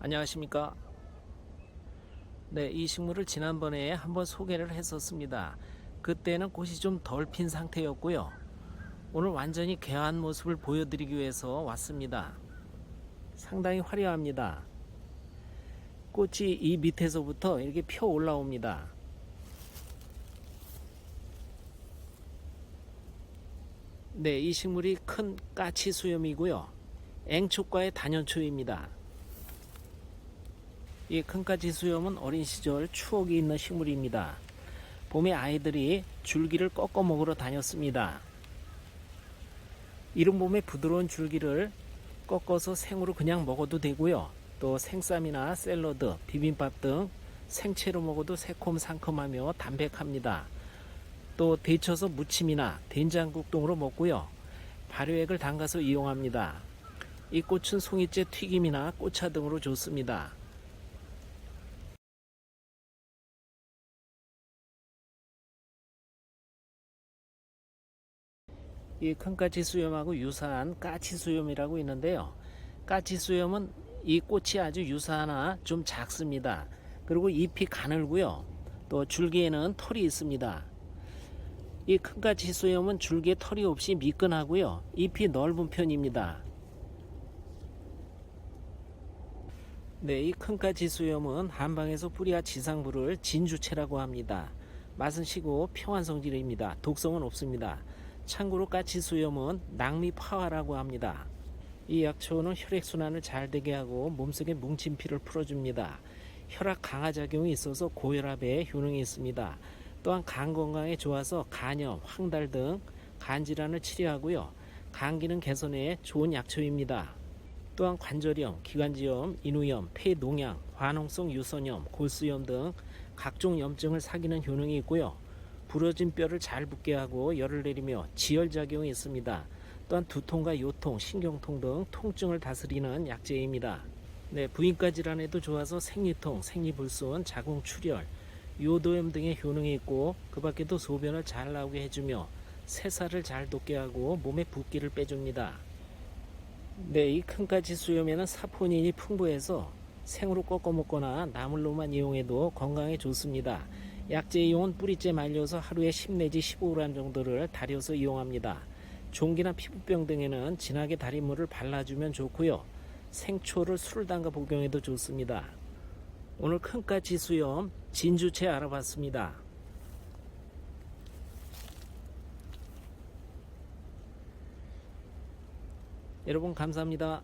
안녕하십니까? 네, 이 식물을 지난번에 한번 소개를 했었습니다. 그때는 꽃이 좀 덜 핀 상태였고요. 오늘 완전히 개한 모습을 보여드리기 위해서 왔습니다. 상당히 화려합니다. 꽃이 이 밑에서부터 이렇게 펴 올라옵니다. 네, 이 식물이 큰 까치 수염이고요. 앵초과의 단연초입니다 이 큰까지 수염은 어린 시절 추억이 있는 식물입니다. 봄에 아이들이 줄기를 꺾어 먹으러 다녔습니다. 이른 봄에 부드러운 줄기를 꺾어서 생으로 그냥 먹어도 되고요. 또 생쌈이나 샐러드, 비빔밥 등 생채로 먹어도 새콤 상큼하며 담백합니다. 또 데쳐서 무침이나 된장국 등으로 먹고요. 발효액을 담가서 이용합니다. 이 꽃은 송이째 튀김이나 꽃차 등으로 좋습니다. 이 큰 까치 수염하고 유사한 까치 수염이라고 있는데요. 까치 수염은 이 꽃이 아주 유사하나 좀 작습니다. 그리고 잎이 가늘고요. 또 줄기에는 털이 있습니다. 이 큰 까치 수염은 줄기에 털이 없이 미끈하고요. 잎이 넓은 편입니다. 네, 이 큰까치 수염은 한방에서 뿌리와 지상부를 진주채라고 합니다. 맛은 시고 평안 성질입니다. 독성은 없습니다. 참고로 까치 수염은 낭미파화라고 합니다. 이 약초는 혈액순환을 잘 되게 하고 몸속의 뭉친 피를 풀어줍니다. 혈압 강화 작용이 있어서 고혈압에 효능이 있습니다. 또한 간 건강에 좋아서 간염, 황달 등 간질환을 치료하고요. 간 기능 개선에 좋은 약초입니다. 또한 관절염, 기관지염, 인후염, 폐농양, 화농성 유선염, 골수염 등 각종 염증을 사귀는 효능이 있고요. 부러진 뼈를 잘 붙게 하고 열을 내리며 지혈 작용이 있습니다. 또한 두통과 요통, 신경통 등 통증을 다스리는 약재입니다. 네, 부인과 질환에도 좋아서 생리통, 생리불순, 자궁 출혈, 요도염 등의 효능이 있고 그 밖에도 소변을 잘 나오게 해주며 새살을 잘 돋게 하고 몸에 붓기를 빼줍니다. 네, 이 큰까지 수염에는 사포닌이 풍부해서 생으로 꺾어 먹거나 나물로만 이용해도 건강에 좋습니다. 약재 이용은 뿌리째 말려서 하루에 10 내지 15g 정도를 달여서 이용합니다. 종기나 피부병 등에는 진하게 달인 물을 발라주면 좋고요. 생초를 술을 담가 복용해도 좋습니다. 오늘 큰까지 수염 진주채 알아봤습니다. 여러분 감사합니다.